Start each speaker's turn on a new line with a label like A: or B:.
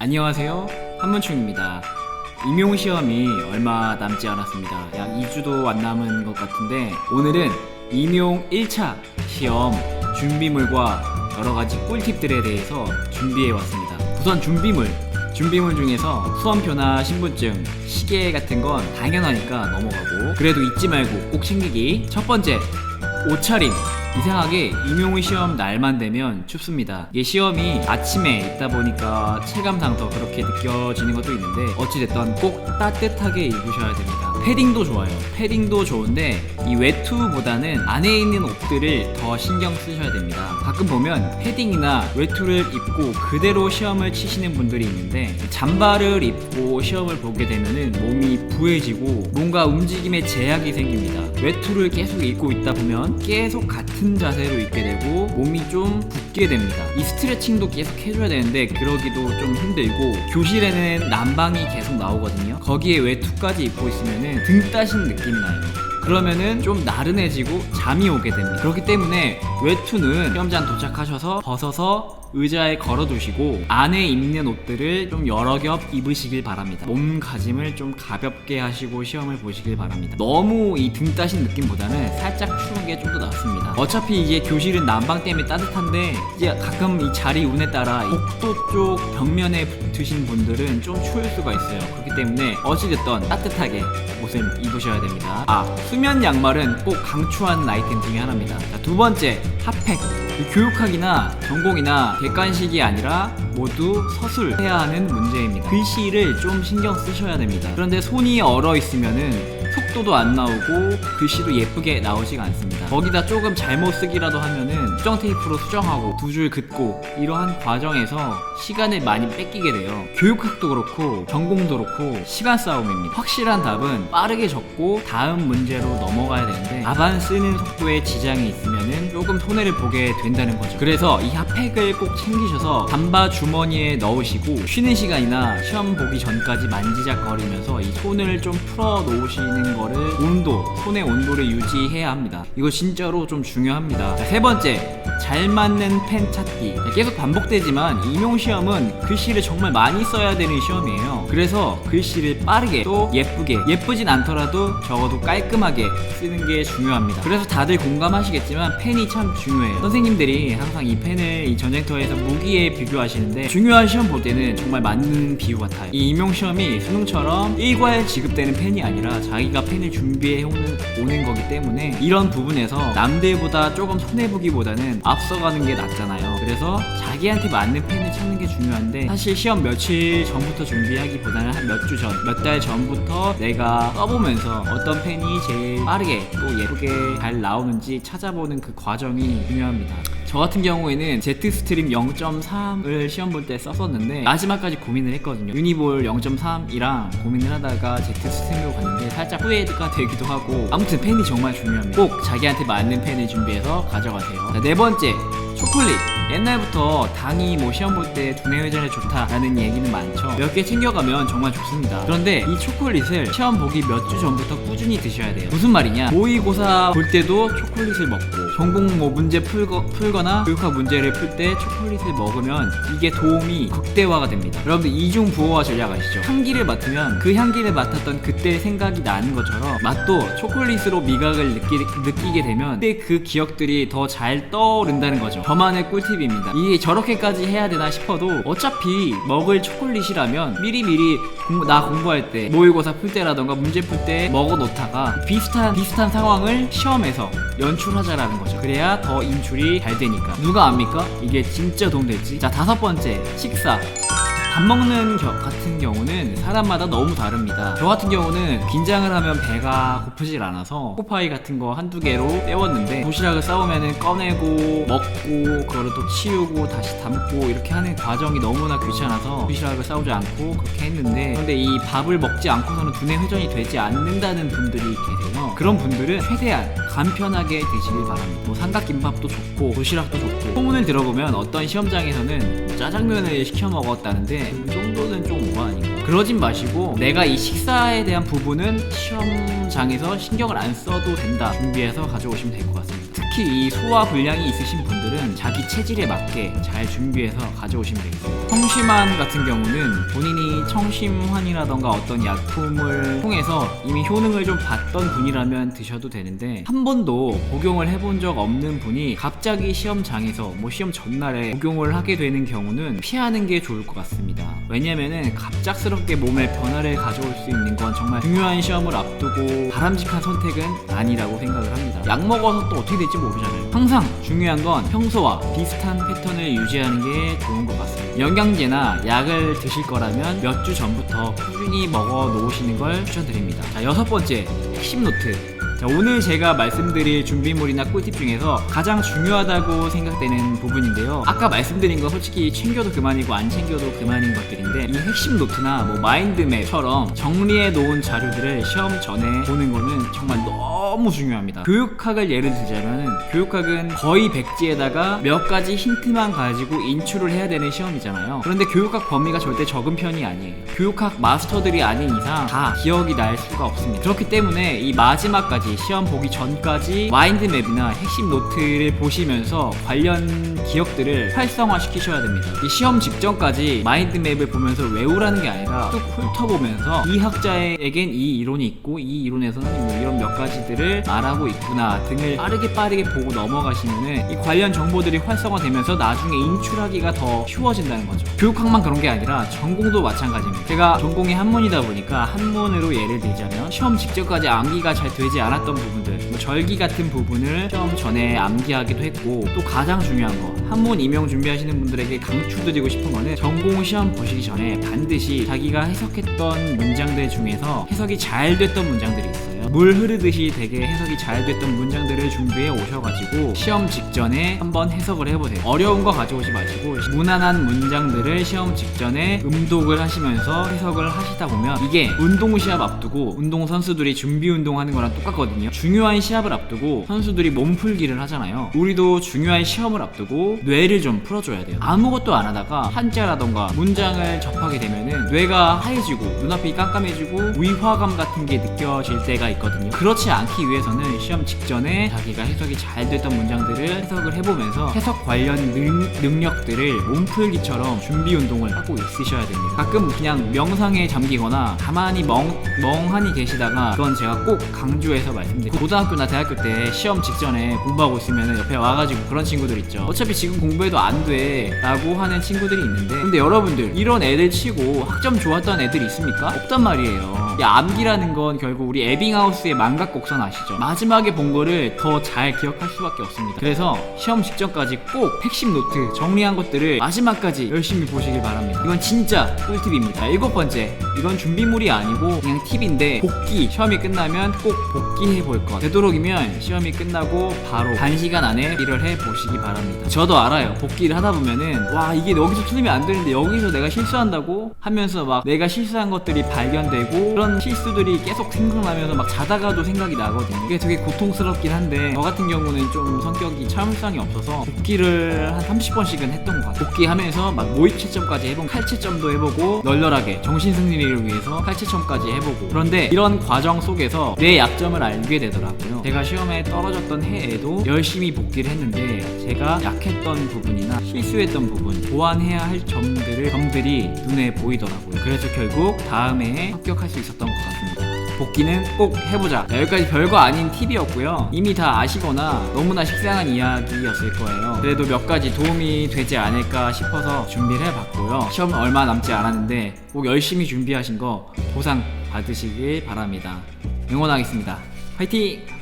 A: 안녕하세요. 한문충입니다. 임용 시험이 얼마 남지 않았습니다. 약 2주도 안 남은 것 같은데 오늘은 임용 1차 시험 준비물과 여러 가지 꿀팁들에 대해서 준비해 왔습니다. 우선 준비물. 준비물 중에서 수험표나 신분증, 시계 같은 건 당연하니까 넘어가고 그래도 잊지 말고 꼭 챙기기. 첫 번째, 옷차림. 이상하게 임용의 시험 날만 되면 춥습니다. 이게 시험이 아침에 있다 보니까 체감상 더 그렇게 느껴지는 것도 있는데 어찌됐든 꼭 따뜻하게 입으셔야 됩니다. 패딩도 좋아요. 패딩도 좋은데 이 외투보다는 안에 있는 옷들을 더 신경 쓰셔야 됩니다. 가끔 보면 패딩이나 외투를 입고 그대로 시험을 치시는 분들이 있는데 잠바를 입고 시험을 보게 되면은 몸이 부해지고 뭔가 움직임에 제약이 생깁니다. 외투를 계속 입고 있다 보면 계속 같은 자세로 있게 되고 몸이 좀 붓게 됩니다. 이 스트레칭도 계속 해줘야 되는데 그러기도 좀 힘들고 교실에는 난방이 계속 나오거든요. 거기에 외투까지 입고 있으면은 등 따신 느낌이 나요. 그러면은 좀 나른해지고 잠이 오게 됩니다. 그렇기 때문에 외투는 시험장 도착하셔서 벗어서 의자에 걸어두시고 안에 입는 옷들을 좀 여러 겹 입으시길 바랍니다. 몸가짐을 좀 가볍게 하시고 시험을 보시길 바랍니다. 너무 이 등 따신 느낌보다는 살짝 추운 게 좀 더 낫습니다. 어차피 이게 교실은 난방 때문에 따뜻한데 이제 가끔 이 자리 운에 따라 이 복도 쪽 벽면에 붙으신 분들은 좀 추울 수가 있어요. 그렇기 때문에 어찌됐든 따뜻하게 옷을 입으셔야 됩니다. 아 수면 양말은 꼭 강추하는 아이템 중에 하나입니다. 자, 두 번째 핫팩. 이 교육학이나 전공이나 객관식이 아니라 모두 서술해야 하는 문제입니다. 글씨를 좀 신경 쓰셔야 됩니다. 그런데 손이 얼어 있으면은 속도도 안 나오고 글씨도 예쁘게 나오지가 않습니다. 거기다 조금 잘못 쓰기라도 하면은 수정 테이프로 수정하고 두 줄 긋고 이러한 과정에서 시간을 많이 뺏기게 돼요. 교육학도 그렇고 전공도 그렇고 시간 싸움입니다. 확실한 답은 빠르게 적고 다음 문제로 넘어가야 되는데 답안 쓰는 속도에 지장이 있으면은 조금 손해를 보게 된다는 거죠. 그래서 이 핫팩을 꼭 챙기셔서 잠바 주머니에 넣으시고 쉬는 시간이나 시험 보기 전까지 만지작거리면서 이 손을 좀 풀어 놓으시는 거를 온도, 손의 온도를 유지해야 합니다. 이거 진짜로 좀 중요합니다. 자, 세 번째, 잘 맞는 펜 찾기. 자, 계속 반복되지만 임용 시험은 글씨를 정말 많이 써야 되는 시험이에요. 그래서 글씨를 빠르게 또 예쁘게, 예쁘진 않더라도 적어도 깔끔하게 쓰는 게 중요합니다. 그래서 다들 공감하시겠지만 펜이 참 중요해요. 선생님들이 항상 이 펜을 이 전쟁터에서 무기에 비교하시는데 중요한 시험 볼 때는 정말 맞는 비유 같아요. 이 임용 시험이 수능처럼 일괄 지급되는 펜이 아니라 자기가 펜을 준비해 오는, 오는 거기 때문에 이런 부분에서 남들보다 조금 손해보기보다는 앞서가는 게 낫잖아요. 그래서 자기한테 맞는 펜을 찾는 게 중요한데 사실 시험 며칠 전부터 준비하기보다는 한 몇 주 전, 몇 달 전부터 내가 써보면서 어떤 펜이 제일 빠르게 또 예쁘게 잘 나오는지 찾아보는 그 과정이 중요합니다. 저 같은 경우에는 제트스트림 0.3을 시험 볼 때 썼었는데 마지막까지 고민을 했거든요. 유니볼 0.3이랑 고민을 하다가 제트스트림으로 갔는데 살짝 후회가 되기도 하고 아무튼 펜이 정말 중요합니다. 꼭 자기한테 맞는 펜을 준비해서 가져가세요. 자, 네 번째 초콜릿 옛날부터 당이 뭐 시험 볼 때 두뇌 회전에 좋다라는 얘기는 많죠 몇 개 챙겨가면 정말 좋습니다 그런데 이 초콜릿을 시험 보기 몇 주 전부터 꾸준히 드셔야 돼요 무슨 말이냐 모의고사 볼 때도 초콜릿을 먹고 전공 뭐 문제 풀거, 풀거나 교육학 문제를 풀 때 초콜릿을 먹으면 이게 도움이 극대화가 됩니다 여러분들 이중 부호화 전략 아시죠? 향기를 맡으면 그 향기를 맡았던 그때 생각이 나는 것처럼 맛도 초콜릿으로 미각을 느끼, 느끼 게 되면 그때 그 기억들이 더 잘 떠오른다는 거죠 저만의 꿀팁입니다. 이게 저렇게까지 해야 되나 싶어도 어차피 먹을 초콜릿이라면 미리미리 공부- 나 공부할 때 모의고사 풀 때라던가 문제 풀 때 먹어 놓다가 비슷한 비슷한 상황을 시험에서 연출하자라는 거죠. 그래야 더 인출이 잘 되니까. 누가 압니까? 이게 진짜 도움 될지. 자 다섯 번째 식사. 밥 먹는 겨- 같은 경우는 사람마다 너무 다릅니다. 저 같은 경우는 긴장을 하면 배가 고프질 않아서 초코파이 같은 거 한두 개로 때웠는데 도시락을 싸우면은 꺼내고 먹고 그거를 또 치우고 다시 담고 이렇게 하는 과정이 너무나 귀찮아서 도시락을 싸우지 않고 그렇게 했는데 그런데 이 밥을 먹지 않고서는 두뇌 회전이 되지 않는다는 분들이 계세요. 그런 분들은 최대한 간편하게 드시길 바랍니다. 뭐 삼각김밥도 좋고 도시락도 좋고. 소문을 들어보면 어떤 시험장에서는 짜장면을 시켜 먹었다는데 이 정도는 좀 오버 아닌가. 그러진 마시고 내가 이 식사에 대한 부분은 시험장에서 신경을 안 써도 된다. 준비해서 가져오시면 될 것 같습니다 특히 이 소화 불량이 있으신 분들은 자기 체질에 맞게 잘 준비해서 가져오시면 되겠습니다. 청심환 같은 경우는 본인이 청심환이라던가 어떤 약품을 통해서 이미 효능을 좀 봤던 분이라면 드셔도 되는데 한 번도 복용을 해본 적 없는 분이 갑자기 시험장에서 뭐 시험 전날에 복용을 하게 되는 경우는 피하는 게 좋을 것 같습니다. 왜냐면은 갑작스럽게 몸에 변화를 가져올 수 있는 건 정말 중요한 시험을 앞두고 바람직한 선택은 아니라고 생각을 합니다. 약 먹어서 또 어떻게 될지 모르 잖아요. 항상 중요한 건 평소와 비슷한 패턴을 유지하는 게 좋은 것 같습니다. 영양제나 약을 드실 거라면 몇 주 전부터 꾸준히 먹어 놓으시는 걸 추천드립니다. 자, 여섯 번째, 핵심 노트. 자, 오늘 제가 말씀드릴 준비물이나 꿀팁 중에서 가장 중요하다고 생각되는 부분인데요. 아까 말씀드린 거 솔직히 챙겨도 그만이고 안 챙겨도 그만인 것들인데 이 핵심 노트나 뭐 마인드맵처럼 정리해 놓은 자료들을 시험 전에 보는 거는 정말 너무 중요합니다. 교육학을 예를 들자면은 교육학은 거의 백지에다가 몇 가지 힌트만 가지고 인출을 해야 되는 시험이잖아요. 그런데 교육학 범위가 절대 적은 편이 아니에요. 교육학 마스터들이 아닌 이상 다 기억이 날 수가 없습니다. 그렇기 때문에 이 마지막까지 시험 보기 전까지 마인드맵이나 핵심 노트를 보시면서 관련 기억들을 활성화 시키셔야 됩니다. 이 시험 직전까지 마인드맵을 보면서 외우라는 게 아니라 쭉 훑어보면서 이 학자에겐 이 이론이 있고 이 이론에서는 뭐 이런 몇 가지들을 말하고 있구나 등을 빠르게 빠르게 보고 넘어가시면은 이 관련 정보들이 활성화되면서 나중에 인출하기가 더 쉬워진다는 거죠. 교육학만 그런 게 아니라 전공도 마찬가지입니다. 제가 전공이 한문이다 보니까 한문으로 예를 들자면 시험 직전까지 암기가 잘 되지 않았 던 부분들, 뭐 절기 같은 부분을 시험 전에 암기하기도 했고 또 가장 중요한 거 한문 임용 준비하시는 분들에게 강추드리고 싶은 거는 전공 시험 보시기 전에 반드시 자기가 해석했던 문장들 중에서 해석이 잘 됐던 문장들이 있어요. 물 흐르듯이 되게 해석이 잘 됐던 문장들을 준비해 오셔가지고 시험 직전에 한번 해석을 해보세요. 어려운 거 가져오지 마시고 무난한 문장들을 시험 직전에 음독을 하시면서 해석을 하시다 보면 이게 운동 시합 앞두고 운동 선수들이 준비 운동하는 거랑 똑같거든요. 중요한 시합을 앞두고 선수들이 몸풀기를 하잖아요. 우리도 중요한 시험을 앞두고 뇌를 좀 풀어줘야 돼요. 아무것도 안 하다가 한자라던가 문장을 접하게 되면은 뇌가 하얘지고 눈앞이 깜깜해지고 위화감 같은 게 느껴질 때가 있 거든요. 그렇지 않기 위해서는 시험 직전에 자기가 해석이 잘 됐던 문장들을 해석을 해보면서 해석 관련 능, 능력들을 몸풀기처럼 준비 운동을 하고 있으셔야 됩니다. 가끔 그냥 명상에 잠기거나 가만히 멍, 멍하니 계시다가 그건 제가 꼭 강조해서 말씀드릴게요. 고등학교나 대학교 때 시험 직전에 공부하고 있으면 옆에 와가지고 그런 친구들 있죠. 어차피 지금 공부해도 안 돼. 라고 하는 친구들이 있는데 근데 여러분들 이런 애들 치고 학점 좋았던 애들이 있습니까? 없단 말이에요. 이 암기라는 건 결국 우리 에빙 하우스의 망각 곡선 아시죠? 마지막에 본 거를 더 잘 기억할 수밖에 없습니다. 그래서 시험 직전까지 꼭 핵심 노트 정리한 것들을 마지막까지 열심히 보시길 바랍니다. 이건 진짜 꿀팁입니다. 일곱 번째, 이건 준비물이 아니고 그냥 팁인데 복귀 시험이 끝나면 꼭 복귀해 볼 것. 되도록이면 시험이 끝나고 바로 단시간 안에 일을 해 보시기 바랍니다. 저도 알아요. 복귀를 하다 보면은 와 이게 여기서 틀리면 안 되는데 여기서 내가 실수한다고 하면서 막 내가 실수한 것들이 발견되고 그런 실수들이 계속 생각나면서 막 자다가도 생각이 나거든요. 이게 되게 고통스럽긴 한데 저 같은 경우는 좀 성격이 참을성이 없어서 복귀를 한 30번씩은 했던 것 같아요. 복귀하면서 막 모의 채점까지 해보고 칼채점도 해보고 널널하게 정신 승리를 위해서 칼채점까지 해보고 그런데 이런 과정 속에서 내 약점을 알게 되더라고요. 제가 시험에 떨어졌던 해에도 열심히 복귀를 했는데 제가 약했던 부분이나 실수했던 부분 보완해야 할 점들을 점들이 눈에 보이더라고요. 그래서 결국 다음 해에 합격할 수 있었던 것 같습니다. 복귀는 꼭 해보자. 자, 여기까지 별거 아닌 팁이었고요. 이미 다 아시거나 너무나 식상한 이야기였을 거예요. 그래도 몇 가지 도움이 되지 않을까 싶어서 준비를 해봤고요. 시험 얼마 남지 않았는데 꼭 열심히 준비하신 거 보상 받으시길 바랍니다. 응원하겠습니다. 화이팅!